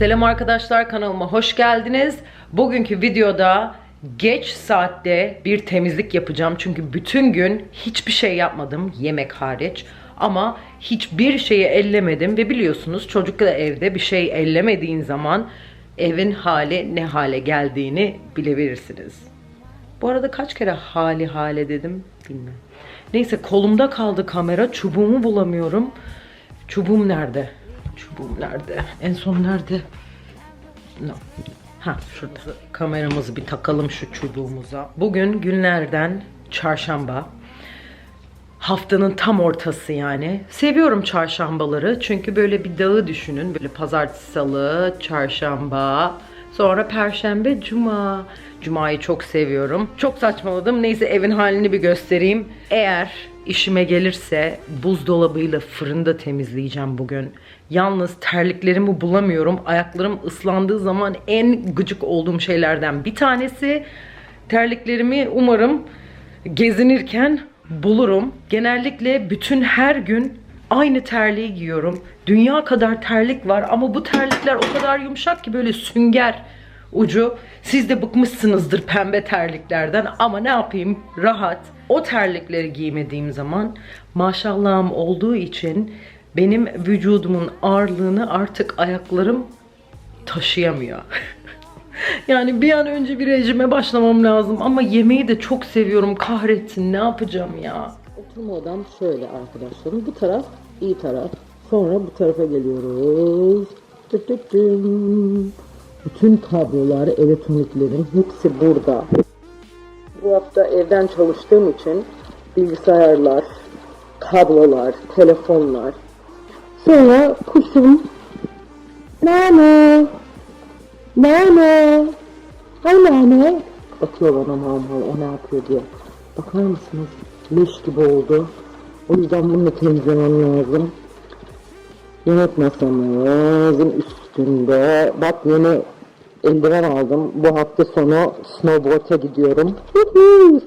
Selam arkadaşlar kanalıma hoş geldiniz. Bugünkü videoda geç saatte bir temizlik yapacağım. Çünkü bütün gün hiçbir şey yapmadım yemek hariç. Ama hiçbir şeyi ellemedim ve biliyorsunuz çocukla evde bir şey ellemediğin zaman evin hali ne hale geldiğini bilebilirsiniz. Bu arada kaç kere hali hale dedim bilmem. Neyse kolumda kaldı kamera çubuğumu bulamıyorum. Çubuğum nerede? Çubuğum nerede? En son nerede? No. Ha şurada. Kameramızı bir takalım şu çubuğumuza. Bugün günlerden çarşamba. Haftanın tam ortası yani. Seviyorum çarşambaları çünkü böyle bir dağı düşünün. Böyle pazartesi, salı, çarşamba, sonra perşembe, cuma. Cuma'yı çok seviyorum. Çok saçmaladım. Neyse evin halini bir göstereyim. Eğer işime gelirse buzdolabıyla fırında temizleyeceğim bugün. Yalnız terliklerimi bulamıyorum. Ayaklarım ıslandığı zaman en gıcık olduğum şeylerden bir tanesi. Terliklerimi umarım gezinirken bulurum. Genellikle bütün her gün aynı terliği giyiyorum. Dünya kadar terlik var ama bu terlikler o kadar yumuşak ki böyle sünger ucu. Siz de bıkmışsınızdır pembe terliklerden ama ne yapayım rahat. O terlikleri giymediğim zaman maşallahım olduğu için benim vücudumun ağırlığını artık ayaklarım taşıyamıyor. yani bir an önce bir rejime başlamam lazım ama yemeği de çok seviyorum kahretsin ne yapacağım ya. Oturma odam şöyle arkadaşlarım. Bu taraf iyi taraf. Sonra bu tarafa geliyoruz. Bütün kablolar, elektroniklerin hepsi burada. Bu hafta evden çalıştığım için bilgisayarlar, kablolar, telefonlar. Sonra kuşum Nane Nane Hay nane Bakıyor bana mal o ne yapıyor diye. Bakar mısınız? Leş gibi oldu. O yüzden bunu da temizlemem lazım. Yemek masamızın üstünde. Bak yeni eldiven aldım. Bu hafta sonu snowboard'a gidiyorum.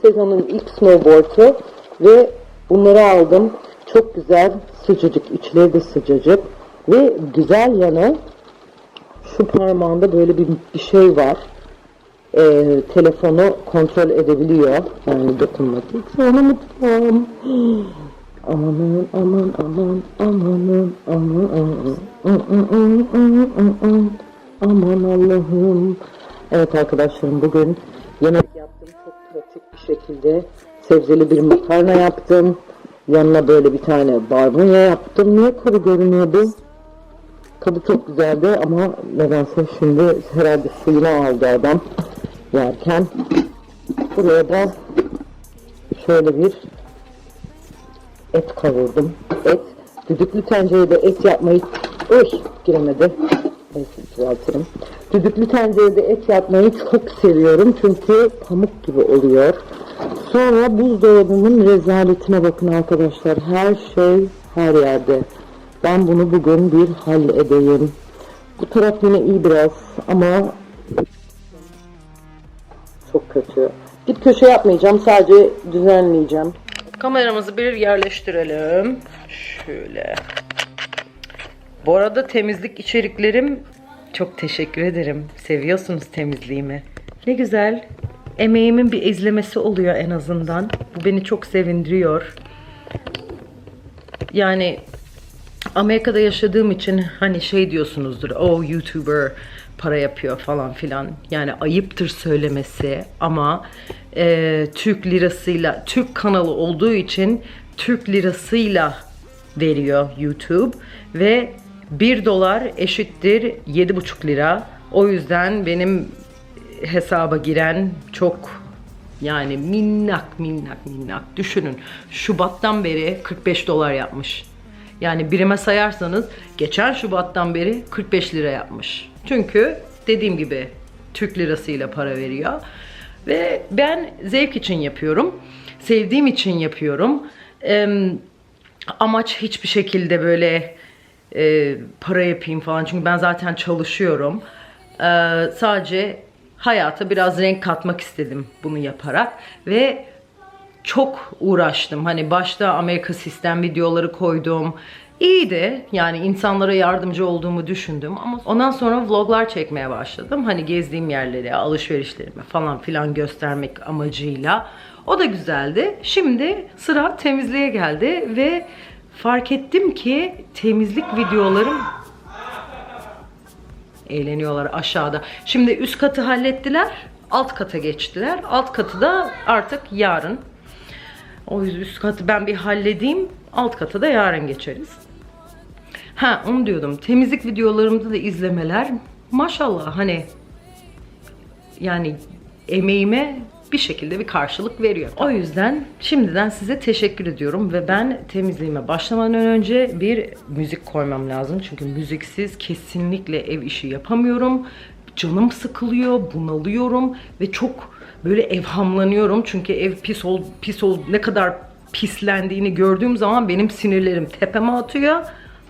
Sezonun ilk snowboard'u. Ve bunları aldım. Çok güzel, sıcacık. içleri de sıcacık. Ve güzel yanı şu parmağında böyle bir, bir şey var. Ee, telefonu kontrol edebiliyor. Yani dokunmatik. Sonra mutluyum. Aman aman aman aman aman aman aman Allah'ım. Evet arkadaşlarım bugün yemek yaptım çok pratik bir şekilde. Sebzeli bir makarna yaptım. Yanına böyle bir tane barbunya yaptım. Niye kuru görünüyordu? Tadı çok güzeldi ama nedense şimdi herhalde suyunu aldı adam yerken. Buraya da şöyle bir et kavurdum. Et. Düdüklü tencerede et yapmayı... Uy giremedi. Neyse düzeltirim. Düdüklü tencerede et yapmayı çok seviyorum. Çünkü pamuk gibi oluyor. Sonra buzdolabımın rezaletine bakın arkadaşlar. Her şey her yerde. Ben bunu bugün bir halledeyim. Bu taraf yine iyi biraz ama çok kötü. Dip köşe yapmayacağım. Sadece düzenleyeceğim. Kameramızı bir yerleştirelim. Şöyle. Bu arada temizlik içeriklerim çok teşekkür ederim. Seviyorsunuz temizliğimi. Ne güzel. Emeğimin bir izlemesi oluyor en azından. Bu beni çok sevindiriyor. Yani Amerika'da yaşadığım için hani şey diyorsunuzdur. O YouTuber para yapıyor falan filan. Yani ayıptır söylemesi ama e, Türk lirasıyla Türk kanalı olduğu için Türk lirasıyla veriyor YouTube ve 1 dolar eşittir 7,5 lira. O yüzden benim hesaba giren çok yani minnak minnak minnak düşünün. Şubattan beri 45 dolar yapmış. Yani birime sayarsanız geçen Şubat'tan beri 45 lira yapmış. Çünkü dediğim gibi Türk lirasıyla para veriyor. Ve ben zevk için yapıyorum. Sevdiğim için yapıyorum. Ee, amaç hiçbir şekilde böyle e, para yapayım falan. Çünkü ben zaten çalışıyorum. Ee, sadece hayata biraz renk katmak istedim bunu yaparak. Ve çok uğraştım. Hani başta Amerika sistem videoları koydum. İyiydi. Yani insanlara yardımcı olduğumu düşündüm ama ondan sonra vloglar çekmeye başladım. Hani gezdiğim yerleri, alışverişlerimi falan filan göstermek amacıyla. O da güzeldi. Şimdi sıra temizliğe geldi ve fark ettim ki temizlik videolarım eğleniyorlar aşağıda. Şimdi üst katı hallettiler. Alt kata geçtiler. Alt katı da artık yarın. O yüzden üst katı ben bir halledeyim. Alt katı da yarın geçeriz. Ha onu diyordum. Temizlik videolarımda da izlemeler maşallah hani yani emeğime bir şekilde bir karşılık veriyor. O yüzden şimdiden size teşekkür ediyorum ve ben temizliğime başlamadan önce bir müzik koymam lazım. Çünkü müziksiz kesinlikle ev işi yapamıyorum. Canım sıkılıyor, bunalıyorum ve çok böyle evhamlanıyorum. Çünkü ev pis ol, pis ol ne kadar pislendiğini gördüğüm zaman benim sinirlerim tepeme atıyor.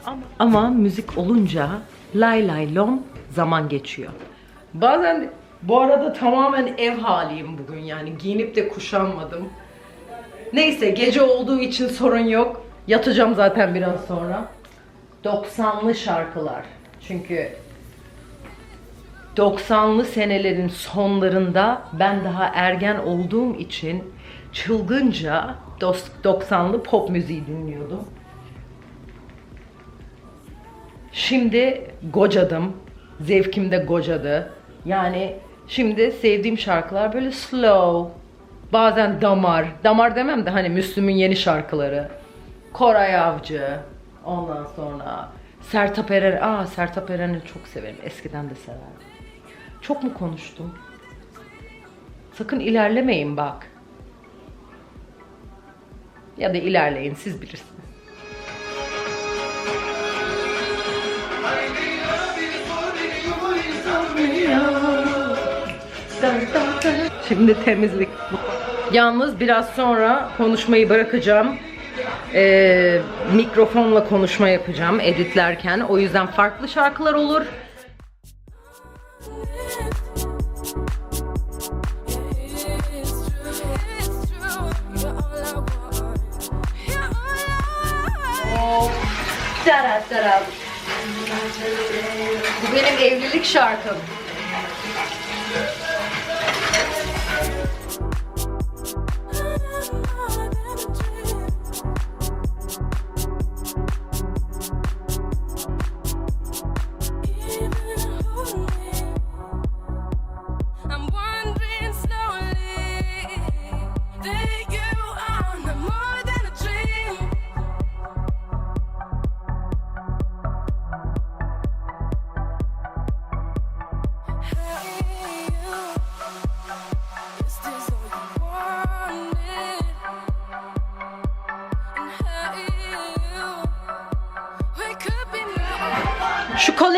Ama, ama müzik olunca lay lay lom zaman geçiyor. Bazen bu arada tamamen ev haliyim bugün yani giyinip de kuşanmadım. Neyse gece olduğu için sorun yok. Yatacağım zaten biraz sonra. 90'lı şarkılar. Çünkü 90'lı senelerin sonlarında ben daha ergen olduğum için çılgınca dos- 90'lı pop müziği dinliyordum. Şimdi gocadım. Zevkim de gocadı. Yani şimdi sevdiğim şarkılar böyle slow. Bazen damar. Damar demem de hani Müslüm'ün yeni şarkıları. Koray Avcı. Ondan sonra Sertab Erener. Aa Sertab Erener'i çok severim. Eskiden de severdim. Çok mu konuştum? Sakın ilerlemeyin bak. Ya da ilerleyin siz bilirsiniz. Şimdi temizlik. Yalnız biraz sonra konuşmayı bırakacağım. Ee, mikrofonla konuşma yapacağım editlerken. O yüzden farklı şarkılar olur. Taraf taraf. Bu benim evlilik şarkım.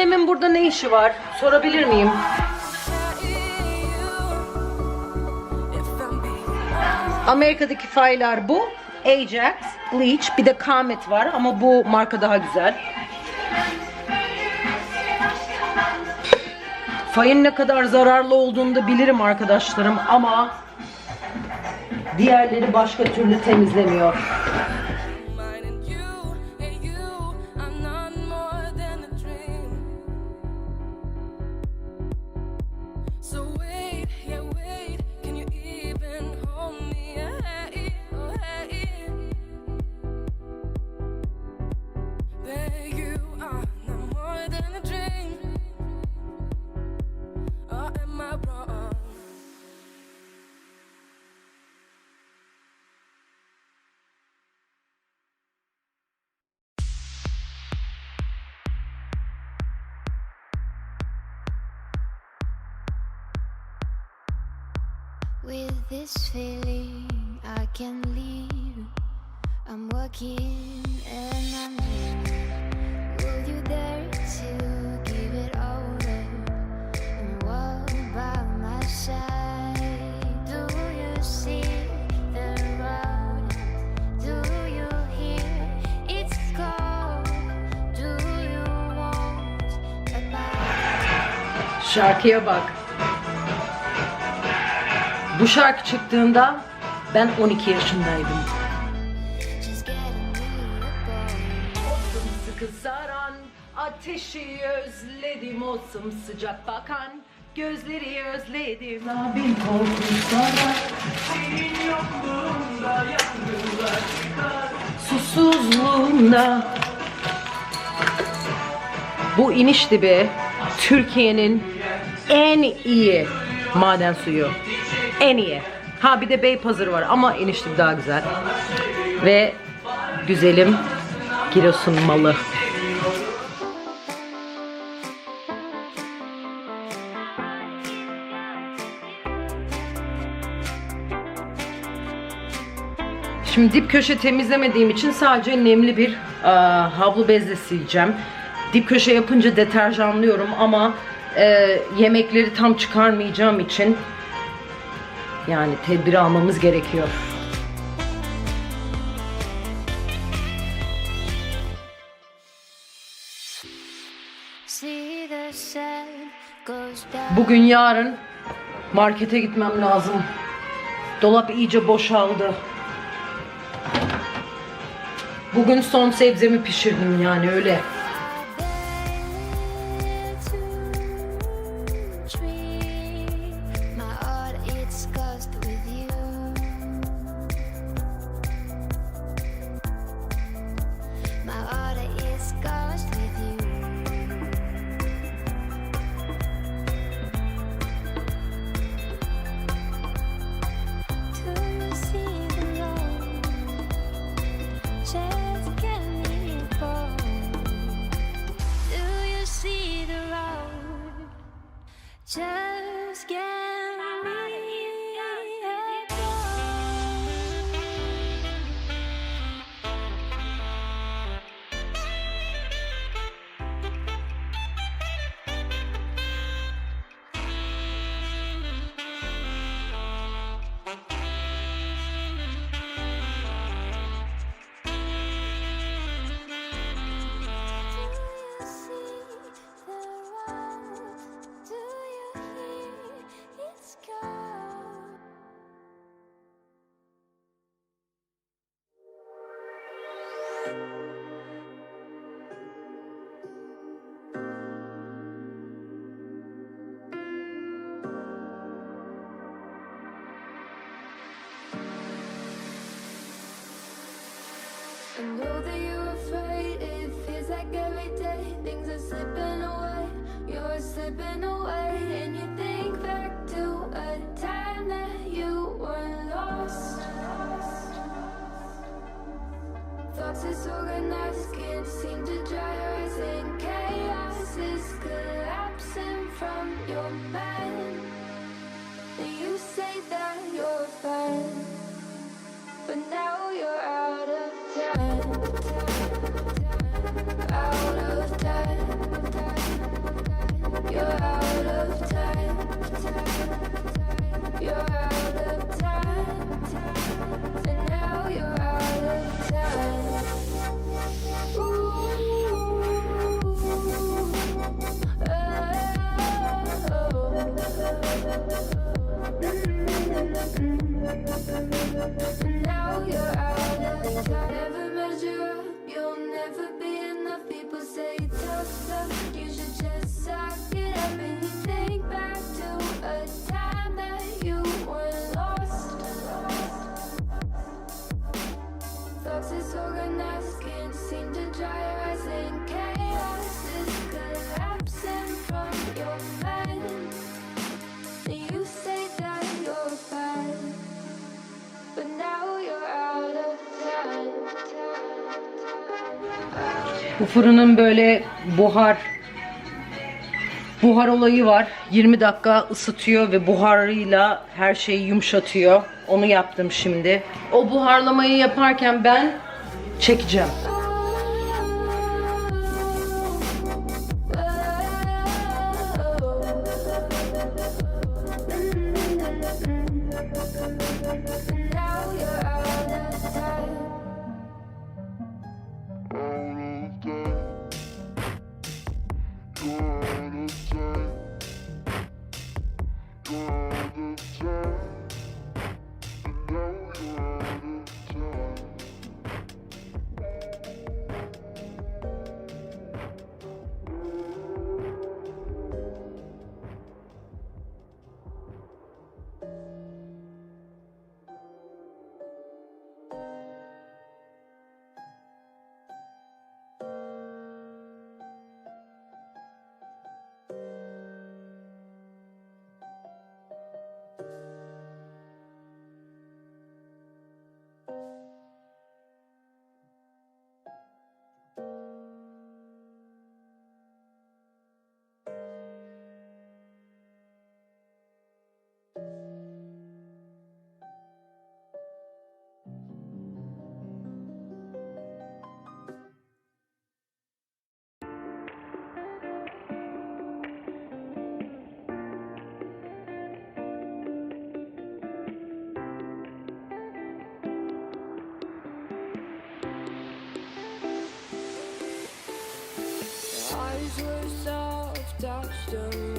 Kalemin burada ne işi var? Sorabilir miyim? Amerika'daki faylar bu. Ajax, Bleach, bir de Comet var ama bu marka daha güzel. Fayın ne kadar zararlı olduğunu da bilirim arkadaşlarım ama diğerleri başka türlü temizlemiyor. With this feeling, I can leave. I'm working and I'm here. Will you dare to give it all up and walk by my side? Do you see the road? Do you hear its call? Do you want a bite? Bu şarkı çıktığında ben 12 yaşındaydım. Bone. kızaran Ateşi özledim o sıcak bakan Gözleri özledim Abim korku sarar Susuzluğunda Bu iniş dibi Türkiye'nin en iyi maden suyu. En iyi. Ha bir de Beypazarı var ama dibi daha güzel. Ve güzelim Giresun malı. Şimdi dip köşe temizlemediğim için sadece nemli bir e, havlu bezle sileceğim. Dip köşe yapınca deterjanlıyorum ama e, yemekleri tam çıkarmayacağım için yani tedbir almamız gerekiyor. Bugün yarın markete gitmem lazım. Dolap iyice boşaldı. Bugün son sebzemi pişirdim yani öyle. Slipping away, and you think back to a time that you were lost. Thoughts disorganized, can't seem to dry your eyes, and chaos is collapsing from your mind. You say that you're fine. But now you're out of time. Out of time. You're out of time. You're out Bu fırının böyle buhar buhar olayı var. 20 dakika ısıtıyor ve buharıyla her şeyi yumuşatıyor. Onu yaptım şimdi. O buharlamayı yaparken ben çekeceğim. touched them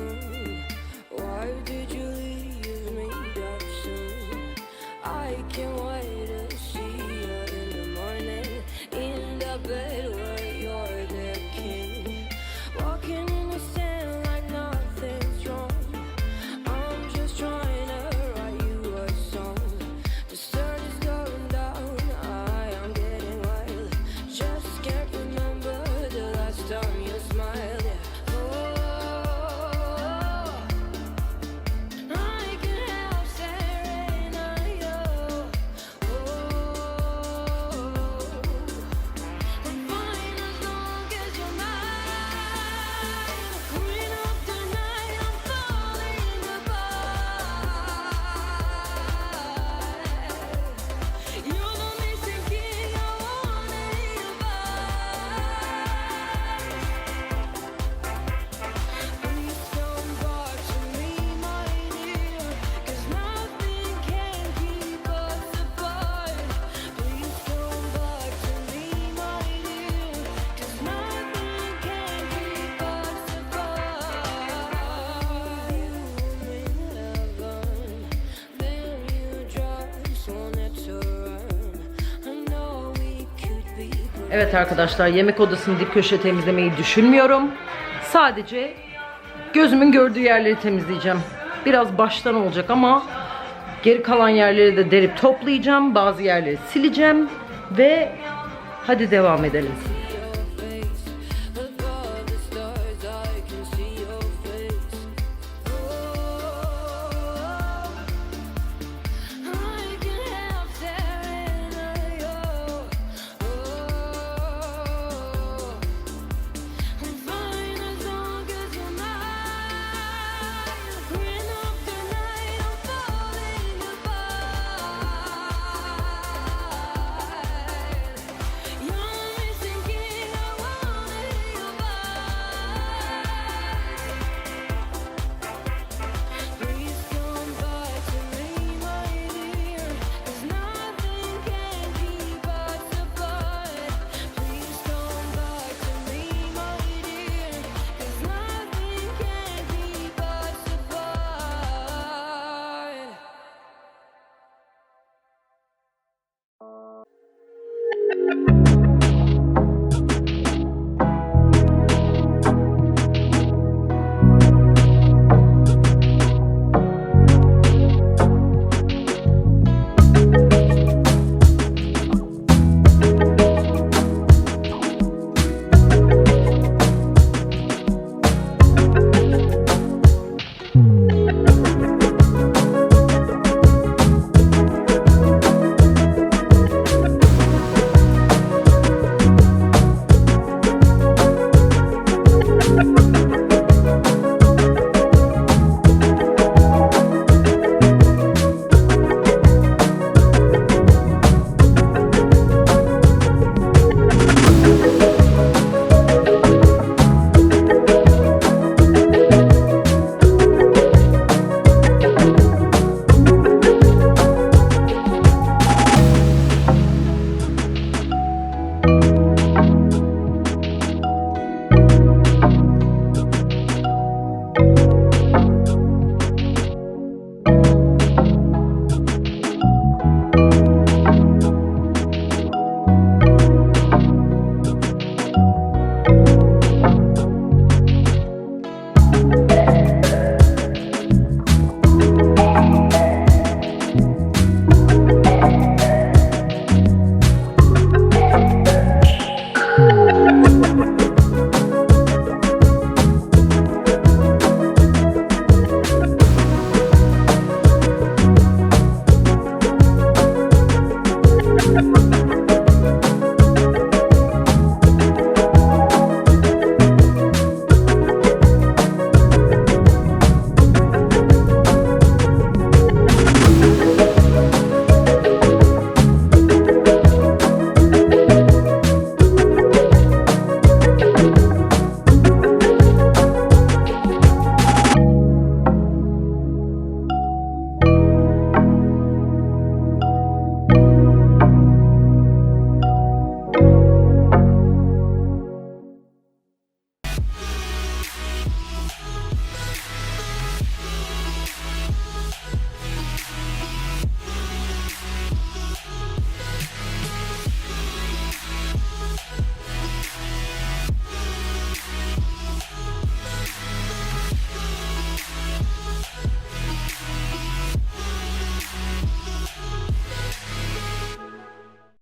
Evet arkadaşlar yemek odasını dip köşe temizlemeyi düşünmüyorum. Sadece gözümün gördüğü yerleri temizleyeceğim. Biraz baştan olacak ama geri kalan yerleri de derip toplayacağım. Bazı yerleri sileceğim ve hadi devam edelim.